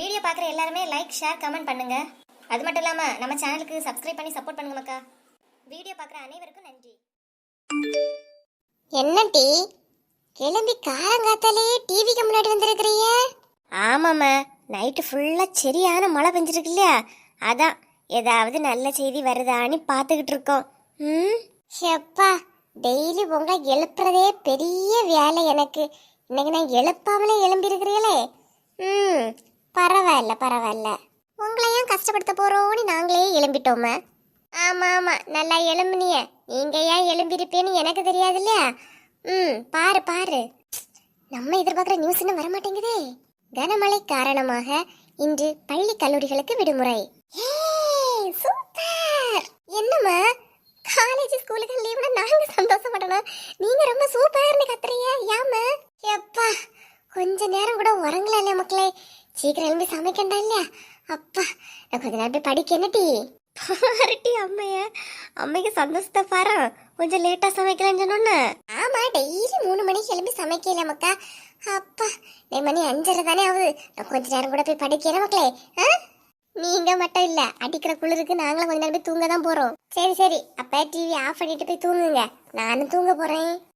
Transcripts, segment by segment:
Video பார்க்குற எல்லாருமே like share comment பண்ணுங்க. அது மட்டும் இல்லாமல் நம்ம சேனலுக்கு சப்ஸ்கிரைப் பண்ணி சப்போர்ட் பண்ணுங்க மக்கா. வீடியோ பார்க்குற அனைவருக்கும் நன்றி. என்ன டீ கிளம்பி காலங்காத்தாலே டிவிக்கு முன்னாடி வந்திருக்கிறிய ஆமாம்மா. நைட்டு ஃபுல்லாக சரியான மழை பெஞ்சிருக்கு இல்லையா? அதான் ஏதாவது நல்ல செய்தி வருதான்னு பார்த்துக்கிட்டு இருக்கோம். ம்? ஷெப்பா டெய்லி உங்க எழுப்புறதே பெரிய வேலை எனக்கு. இன்னைக்கு நான் எழுப்பாமலே எழும்பியிருக்கிறீங்களே. ம். பரவாயில்ல பரவாயில்ல. உங்களையும் கஷ்டப்படுத்த போறோம்னு நாங்களே எழும்பிட்டோமே? ஆமா ஆமா. நல்லா எழும்புனிய. நீங்க ஏன் எழும்பியிருப்பேன்னு எனக்கு தெரியாது இல்லையா? ம் பாரு பாரு. நம்ம எதிர்பார்க்குற நியூஸ் இன்னும் வரமாட்டேங்குதே. கனமழை காரணமாக இன்று பள்ளி கல்லூரிகளுக்கு விடுமுறை. சூப்பர்! என்னம்மா? காலேஜ் ஸ்கூலுக்கு லீவுனா நாங்க சந்தோஷப்படணும். நீங்க ரொம்ப சூப்பர்னு கத்துறீங்க. ஏம்மா? எப்பா கொஞ்ச நேரம் கூட உறங்கல இல்லையா மக்களே? சீக்கிரம் எழும்பி சமைக்கண்டா இல்லையா? அப்பா நான் கொஞ்ச நேரம் போய் படிக்க என்ன டீ பாருட்டி அம்மைய. அம்மைக்கு சந்தோஷத்தை பாரு. கொஞ்சம் லேட்டாக சமைக்கலாம்னு சொன்னோன்னு. ஆமா டெய்லி மூணு மணிக்கு எழும்பி சமைக்கல மக்கா? அப்பா டே மணி அஞ்சரை தானே ஆகுது. நான் கொஞ்ச நேரம் கூட போய் படிக்கிறேன் மக்களே? ஆ? நீங்க மட்டும் இல்ல அடிக்கிற குளிருக்கு நாங்களும் கொஞ்ச நேரம் போய் தூங்க தான் போறோம். சரி சரி அப்ப டிவி ஆஃப் பண்ணிட்டு போய் தூங்குங்க. நானும் தூங்க போறேன்.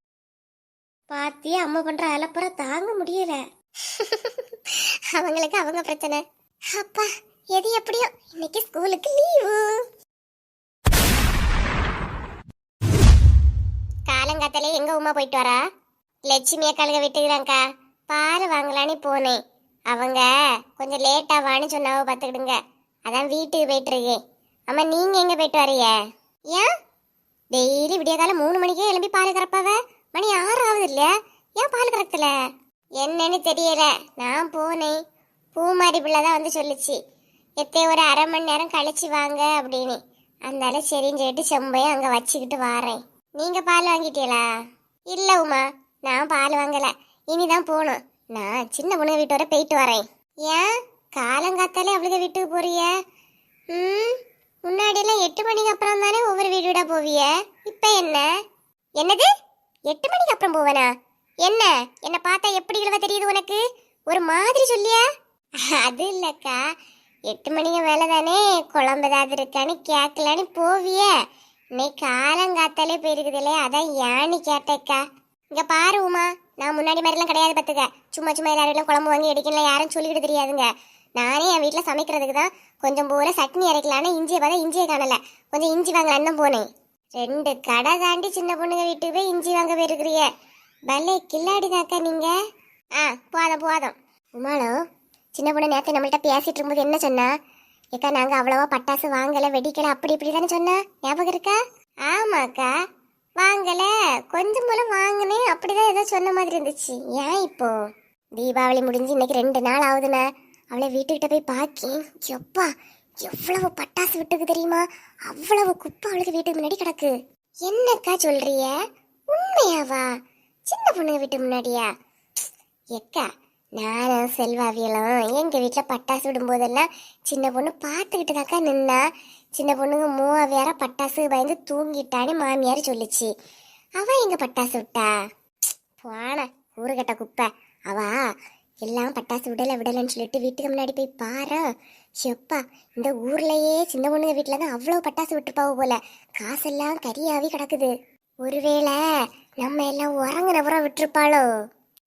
பாத்தியே அம்மா பண்ற அலப்பற தாங்க முடியல. அவங்களுக்கு அவங்க பிரச்சனை. அப்பா எது எப்படியோ? இன்னைக்கு ஸ்கூலுக்கு லீவு. காலங்காத்தாலே எங்க உமா போயிட்டு வரா? லட்சுமி அக்காளுக விட்டுக்கிறாங்க்கா பால் வாங்கலான்னு போனேன். அவங்க கொஞ்சம் லேட்டா வான்னு சொன்னாவோ பார்த்துக்கிடுங்க. அதான் வீட்டுக்கு போயிட்டு இருக்கேன். அம்மா நீங்க எங்க போயிட்டு வரீங்க? ஏன்? டெய்லி விடிய காலம் மூணு மணிக்கே எழும்பி பால் கறப்பாவ? மணி ஆறு ஆகுது இல்லையா? ஏன் பால் கறக்கல? என்னன்னு தெரியல. நான் போனேன். பூமாரி பிள்ளை தான் வந்து சொல்லுச்சு. எத்தே ஒரு அரை மணி நேரம் கழிச்சு வாங்க அப்படின்னு. அதனால சரின்னு சொல்லிட்டு செம்பையும் அங்கே வச்சுக்கிட்டு வாரேன். நீங்கள் பால் வாங்கிட்டீங்களா? இல்லை உமா நான் பால் வாங்கல. இனிதான் போகணும். நான் சின்ன பொண்ணு வீட்டு வர போயிட்டு வரேன். ஏன்? காலங்காத்தாலே அவளுக்கு வீட்டுக்கு போறிய? ம்? முன்னாடியெல்லாம் எட்டு மணிக்கு அப்புறம் தானே ஒவ்வொரு வீடு வீடாக போவிய? இப்போ என்ன? என்னது? எட்டு மணிக்கு அப்புறம் போவேனா? என்ன? என்ன பார்த்தா எப்படி இழுவ தெரியுது உனக்கு? ஒரு மாதிரி சொல்லியா? அது இல்லக்கா. எட்டு மணிக்கு மேலே தானே. குழம்பு ஏதாவது இருக்கான்னு கேட்கலான்னு போவிய. இன்னைக்கு காலங்காத்தாலே போயிருக்குது இல்லையா? அதான் ஏன்னு கேட்டேக்கா. இங்கே பாரு உமா. நான் முன்னாடி மாதிரிலாம் கிடையாது பார்த்துக்க. சும்மா சும்மா எல்லாரும் குழம்பு வாங்கி அடிக்கலாம் யாரும் சொல்லிக்கிட்டு தெரியாதுங்க. நானே என் வீட்டில் சமைக்கிறதுக்கு தான் கொஞ்சம் போல சட்னி அரைக்கலான்னு இஞ்சியை பார்த்தா இஞ்சியை காணலை. கொஞ்சம் இஞ்சி வாங்கலான்னு தான் போனேன். ரெண்டு கடை தாண்டி சின்ன பொண்ணுங்க வீட்டுக்கு போய் இஞ்சி வாங்க போயிருக்கிறியே. பலே கில்லாடிதாக்கா நீங்க? ஆ போதும் போதும். உமாளோ சின்ன பொண்ணு நேற்று நம்மள்கிட்ட பேசிட்டு இருக்கும்போது என்ன சொன்னா? ஏக்கா நாங்க அவ்வளவா பட்டாசு வாங்கல வெடிக்கல அப்படி இப்படி தானே சொன்னா? ஞாபகம் இருக்கா? ஆமாக்கா. வாங்கல. கொஞ்சம் போல வாங்கினேன் அப்படிதான் ஏதோ சொன்ன மாதிரி இருந்துச்சு. ஏன் இப்போ? தீபாவளி முடிஞ்சு இன்னைக்கு ரெண்டு நாள் ஆகுதுண்ணே. அவளை வீட்டுக்கிட்ட போய் பார்க்கேன் எப்பா எவ்வளவு பட்டாசு விட்டுக்கு தெரியுமா? அவ்வளவு குப்பை அவளுக்கு வீட்டுக்கு முன்னாடி கிடக்கு. என்னக்கா சொல்றிய உண்மையாவா? சின்ன பொண்ணுங்க வீட்டு முன்னாடியா? எக்கா நானும் செல்வாவியலும் எங்க வீட்டில் பட்டாசு விடும்போதெல்லாம் சின்ன பொண்ணு பார்த்துக்கிட்டு தாக்கா நின்னா. சின்ன பொண்ணுங்க மூவாவியார பட்டாசு பயந்து தூங்கிட்டான்னு மாமியார் சொல்லுச்சு. அவ எங்க பட்டாசு விட்டா? போன ஊருகட்ட குப்பை. அவா எல்லாம் பட்டாசு விடலை விடலைன்னு சொல்லிட்டு வீட்டுக்கு முன்னாடி போய் பாரு. எப்பா இந்த ஊர்லயே சின்ன பொண்ணுங்க வீட்டில் தான் அவ்வளோ பட்டாசு விட்டுருப்பாவ போல. காசெல்லாம் கரியாவி கிடக்குது. ஒருவேளை நம்ம எல்லாம் உறங்குனப்புறம் விட்டுருப்பாளோ?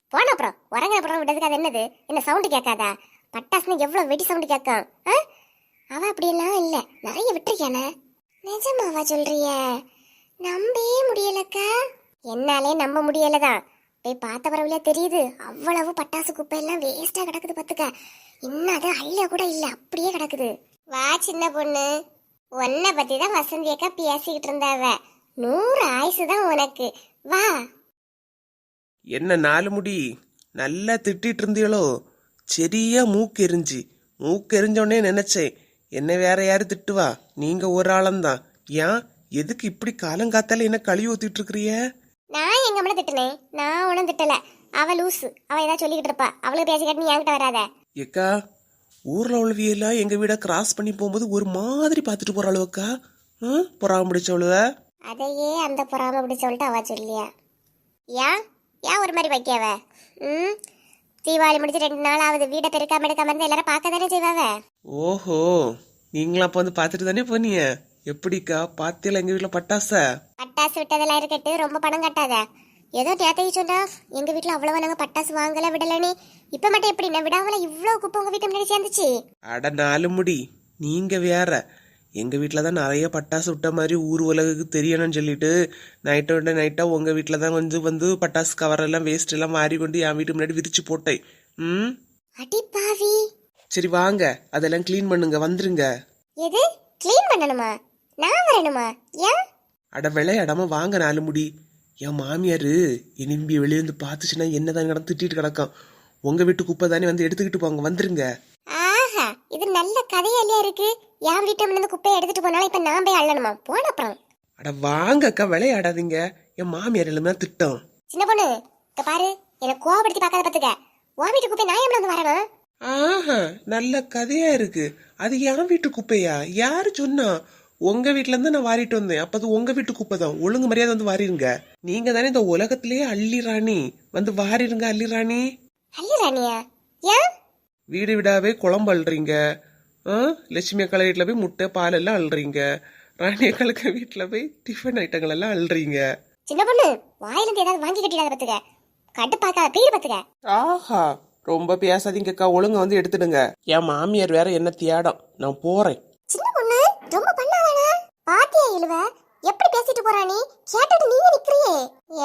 போன அப்புறம் உறங்குன புறம் விட்டதுக்கு அது என்னது? என்ன சவுண்டு கேட்காதா? பட்டாசுன்னு எவ்வளோ வெடி சவுண்டு கேட்கும் ஆ? அவ அப்படியெல்லாம் இல்லை. நிறைய விட்டுருக்கானே நிஜமாவா சொல்றிய? நம்பவே முடியலக்கா. என்னாலே நம்ப முடியலதான் போய் பார்த்த பரவலையா தெரியுது அவ்வளவு பட்டாசு குப்பை எல்லாம் வேஸ்டா கிடக்குது பாத்துக்க இன்னும் அது அள்ள கூட இல்ல அப்படியே கிடக்குது. வா சின்ன பொண்ணு. உன்னை பத்தி தான் வசந்தி அக்கா பேசிக்கிட்டு இருந்தாவ. நூறு ஆயுசு தான் உனக்கு. வா. என்ன நாலு முடி? நல்லா திட்டிட்டு இருந்தீங்களோ சரியா மூக்கு எரிஞ்சு மூக்கு எரிஞ்சோடனே நினைச்சேன் என்ன வேற யாரு திட்டுவா? நீங்க ஒரு ஆளந்தான். ஏன்? எதுக்கு இப்படி காலங்காத்தால என்ன கழுவி ஊத்திட்டு இருக்கிறிய நான் எங்க அம்மனை திட்டுனேன். நான் ஒன்றும் திட்டல. அவ லூசு. அவ ஏதாவது சொல்லிக்கிட்டு இருப்பா. அவளுக்கு பேசி நீ என்கிட்ட வராத. ஏக்கா ஊர்ல உள்ளவியெல்லாம் எங்க வீட கிராஸ் பண்ணி போகும்போது ஒரு மாதிரி பார்த்துட்டு போற அளவுக்கா? பொறாம பிடிச்சவளுவ? அதையே அந்த பொறாம அப்படி சொல்லிட்டு அவ சொல்லியா. ஏன்? ஏன் ஒரு மாதிரி வைக்கவ ம்? தீபாவளி முடிஞ்சு ரெண்டு நாள் ஆகுது வீடை பெருக்காம எடுக்காம இருந்து எல்லாரும் பார்க்க தானே செய்வாவ? ஓஹோ நீங்களும் அப்ப வந்து பாத்துட்டு தானே போனீங்க? எப்படிக்கா பாத்தியல எங்க வீட்டுல பட்டாச? பட்டாசு விட்டதெல்லாம் இருக்கட்டு ரொம்ப பணம் கட்டாத. ஏதோ நேத்தைக்கு சொன்னா எங்க வீட்டுல அவ்வளவா நாங்க பட்டாசு வாங்கல விடலன்னு. இப்ப மட்டும் எப்படி? நான் விடாமல இவ்வளவு குப்பை உங்க வீட்டு முன்னாடி சேர்ந்துச்சு. அட நாலு முடி நீங்க வேற. எங்க வீட்டில தான் நிறைய பட்டாசு விட்ட மாதிரி ஊர் உலகுக்கு தெரியணும்னு சொல்லிட்டு நைட்டோட நைட்டா உங்க வீட்டில தான் கொஞ்சம் வந்து பட்டாசு கவர் எல்லாம் வேஸ்ட் எல்லாம் மாறி கொண்டு என் வீட்டு முன்னாடி விரிச்சு போட்டேன். ம்? சரி வாங்க. அதெல்லாம் க்ளீன் பண்ணுங்க வந்துருங்க. எது? க்ளீன் பண்ணணுமா? நான் வரணுமா? ஏன்? அட விளையாடாம வாங்க நாலு முடி. என் மாமியாரு எலும்பி வெளியே வந்து பார்த்துச்சுன்னா என்னதான் கிடந்து திட்டிட்டு கிடக்கும் உங்க வீட்டு குப்பை தானே வந்து எடுத்துக்கிட்டு போங்க வந்துருங்க. இது நல்ல கதையாலியா இருக்கு. என் வீட்டு முன்னாடி குப்பையை எடுத்துட்டு போனாலும் இப்ப நான் போய் அள்ளணுமா? போன அப்புறம். அட வாங்க அக்கா விளையாடாதீங்க. என் மாமியார் எல்லாமே திட்டம். சின்ன பொண்ணு இங்க பாரு. என்ன கோவப்படுத்தி பார்க்காத பாத்துக்க. உன் வீட்டு குப்பை நான் எப்படி வந்து வரணும்? ஆஹா நல்ல கதையா இருக்கு. அது என் வீட்டு குப்பையா? யாரு சொன்னா? உங்க வீட்ல இருந்து நான் வாரிட்டு வந்தேன். அப்ப அது உங்க வீட்டு குப்பை தான். ஒழுங்கு மரியாதை வந்து வாரிருங்க. நீங்க தானே இந்த உலகத்திலேயே அள்ளி ராணி. வந்து வாரிருங்க அள்ளி ராணி. அல்ல ராணியா? ஏன்? வீடு விடாவே குழம்பு அள்ளுறீங்க லட்சுமி அக்கா வீட்டில் போய் முட்டை பால் எல்லாம் அள்ளுறீங்க ராணி அக்காளுக்கு வீட்டில் போய் டிஃபன் ஐட்டங்கள் எல்லாம் அள்ளுறீங்க சின்ன பொண்ணு வாயிலிருந்து ஏதாவது வாங்கி கட்டிடாத பாத்துக்க. கட்டு பார்க்காத பேர் பாத்துக்க. ஆஹா ரொம்ப பேசாதீங்கக்கா ஒழுங்கா வந்து எடுத்துடுங்க. என் மாமியார் வேற என்ன தியாடம். நான் போறேன். சின்ன பொண்ணு ரொம்ப பண்ணாதானே பாத்தியா இழுவ? எப்படி பேசிட்டு போறா நீ? கேட்டுட்டு நீங்க நிக்கிறியே.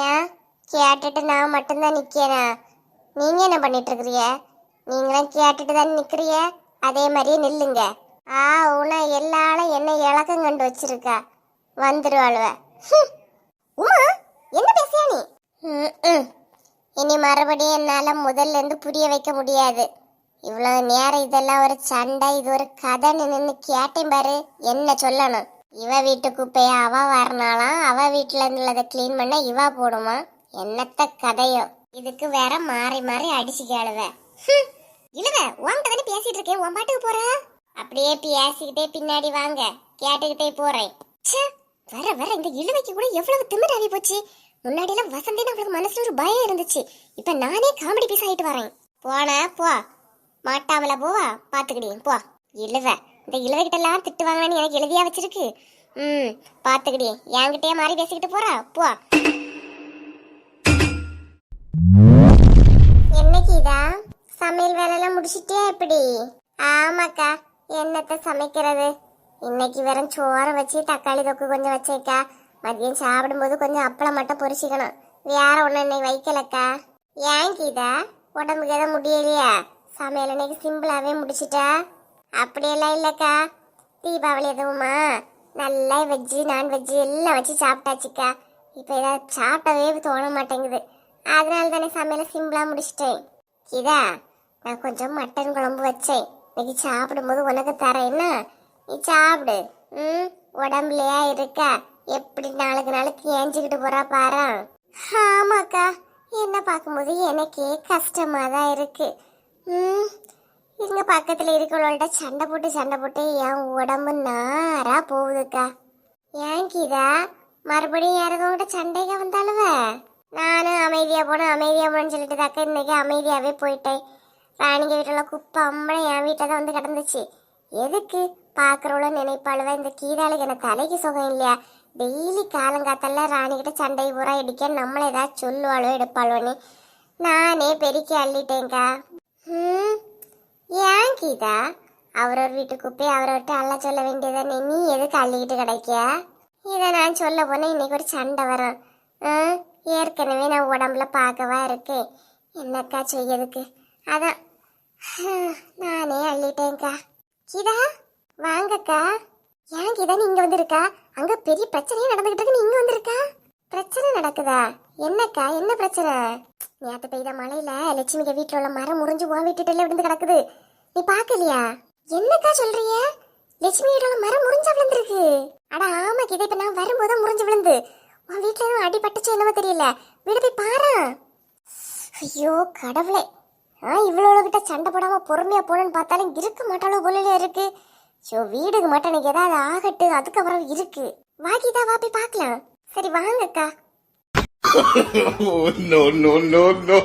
ஏன்? கேட்டுட்டு நான் மட்டும்தான் நிக்கிறேன். நீங்க என்ன பண்ணிட்டு இருக்கிறிய நீங்களும் கேட்டுட்டு தான் நிக்கிறிய? அதே மாதிரியே நில்லுங்க. ஆ உன எல்லாரும் என்ன இலக்கம் கண்டு வச்சிருக்கா. வந்துருவாளுவ உமா என்ன பேசியா நீ? ம், ம். இனி மறுபடியும் என்னால முதல்ல இருந்து புரிய வைக்க முடியாது. இவ்வளவு நேரம் இதெல்லாம் ஒரு சண்டை இது ஒரு கதைன்னு நின்று கேட்டேன் பாரு என்ன சொல்லணும்? இவ வீட்டு குப்பைய அவ வரனாலாம் அவ வீட்டுல இருந்துள்ளதை க்ளீன் பண்ண இவ போடுமா? என்னத்த கதையோ? இதுக்கு வேற மாறி மாறி அடிச்சு கேளுவேன் இழுவ உன்கிட்ட தானே பேசிட்டு இருக்கேன். உன் பாட்டுக்கு போற? அப்படியே பேசிக்கிட்டே பின்னாடி வாங்க. கேட்டுக்கிட்டே போறேன். ச்சே, வர வர இந்த இழுவைக்கு கூட எவ்வளவு திமிராவி போச்சு. முன்னாடி எல்லாம் வசந்தேன்னு அவளுக்கு மனசுல ஒரு பயம் இருந்துச்சு. இப்ப நானே காமெடி பீஸ் ஆயிட்டு வரேன். போன போ. மாட்டாமல போவா? பாத்துக்கிடியும் போ. இழுவ. இந்த இழுவகிட்ட எல்லாம் திட்டு வாங்கன்னு எனக்கு எழுதியா வச்சிருக்கு. ம் பாத்துக்கிடி. என்கிட்டயே மாறி பேசிக்கிட்டு போறா? போ. சமையல் வேலையெல்லாம் முடிச்சிட்டியா எப்படி? ஆமாக்கா என்னத்த சமைக்கிறது? இன்னைக்கு வெறும் சோறை வச்சு தக்காளி தொக்கு கொஞ்சம் வச்சேக்கா. மதியம் சாப்பிடும்போது கொஞ்சம் அப்பளம் மட்டும் பொரிச்சிக்கணும். வேற ஒன்றும் இன்னைக்கு வைக்கலக்கா. ஏன் கீதா? உடம்புக்கு எதாவது முடியலையா? சமையல் இன்னைக்கு சிம்பிளாவே முடிச்சிட்டா? அப்படியெல்லாம் இல்லைக்கா. தீபாவளி எதுவுமா? நல்லா வெஜ்ஜு நான்வெஜ்ஜு எல்லாம் வச்சு சாப்பிட்டாச்சுக்கா. இப்போ ஏதாவது சாப்பிடவே தோண மாட்டேங்குது. அதனால தானே சமையலை சிம்பிளாக முடிச்சிட்டேன். கீதா நான் கொஞ்சம் மட்டன் குழம்பு வச்சேன். இன்னைக்கு சாப்பிடும்போது உனக்கு தரேன்னா நீ சாப்பிடு. ம் உடம்புலையா இருக்கா? எப்படி நாளுக்கு நாளைக்கு ஏஞ்சிக்கிட்டு போறா பாரு? ஆமாக்கா. என்ன பார்க்கும்போது எனக்கே கஷ்டமா தான் இருக்கு. ம் எங்கள் பக்கத்தில் இருக்கிறவங்கள்ட்ட சண்டை போட்டு சண்டை போட்டு என் உடம்பு நாரா போகுதுக்கா. ஏன் கீதா மறுபடியும் யாரதோட சண்டைக்கு வந்தாலுவ? நானும் அமைதியாக போனேன் அமைதியாக போனேன்னு சொல்லிட்டு தாக்க இன்னைக்கு அமைதியாகவே போயிட்டேன். ராணிங்க வீட்டில் குப்பை அம்மனை என் வீட்டில் தான் வந்து கிடந்துச்சு. எதுக்கு? பார்க்குறவளோ நினைப்பாளுவ இந்த கீதாளுக்கு எனக்கு தலைக்கு சுகம் இல்லையா? டெய்லி காலங்காத்தல்ல ராணிக்கிட்ட சண்டை பூரா இடிக்க நம்மளை ஏதாவது சொல்லுவாளோ எடுப்பாளோன்னு நானே பெருக்கி அள்ளிட்டேங்க்கா ம் ஏன் கீதா? அவரவர் வீட்டு குப்பையை அவரவர்கிட்ட அள்ள சொல்ல வேண்டியதானே? நீ எதுக்கு அள்ளிக்கிட்டு கிடைக்கியா? இதை நான் சொல்ல போனால் இன்னைக்கு ஒரு சண்டை வரும். ஏற்கனவே நான் உடம்புல பார்க்கவா இருக்கேன். என்னக்கா செய்யறதுக்கு? அதான் நானே அள்ளிட்டேன்க்கா. கீதா வாங்கக்கா. ஏன் கீதா நீ இங்க வந்திருக்கா? அங்க பெரிய பிரச்சனையே நடந்துகிட்டு இருக்கு. நீ இங்க வந்திருக்கா? பிரச்சனை நடக்குதா? என்னக்கா என்ன பிரச்சனை? நேத்து பெய்த மழையில லட்சுமிக்கு வீட்டுல உள்ள மரம் முறிஞ்சு உன் வீட்டுல விழுந்து கிடக்குது. நீ பாக்கலையா என்னக்கா சொல்றிய லட்சுமி வீட்டுல உள்ள மரம் முறிஞ்சா விழுந்திருக்கு. அட ஆமா கீதா இப்ப நான் வரும்போது முறிஞ்சு விழுந்து. உன் வீட்டுல எதுவும் அடி பட்டுச்சு என்னவோ தெரியல. விடுதி போய் பாரு. ஐயோ கடவுளே. நான் இவ்வளோ கிட்ட சண்டை போடாமல் பொறுமையா போனேன்னு பார்த்தாலும் இருக்க மாட்டாலும் போல இருக்கு. ஸோ வீடுக்கு மட்டும் எனக்கு ஏதாவது ஆகட்டு அதுக்கப்புறம் இருக்கு. வாக்கிதா வா போய் பார்க்கலாம். சரி வாங்கக்கா நோ நோ நோ நோ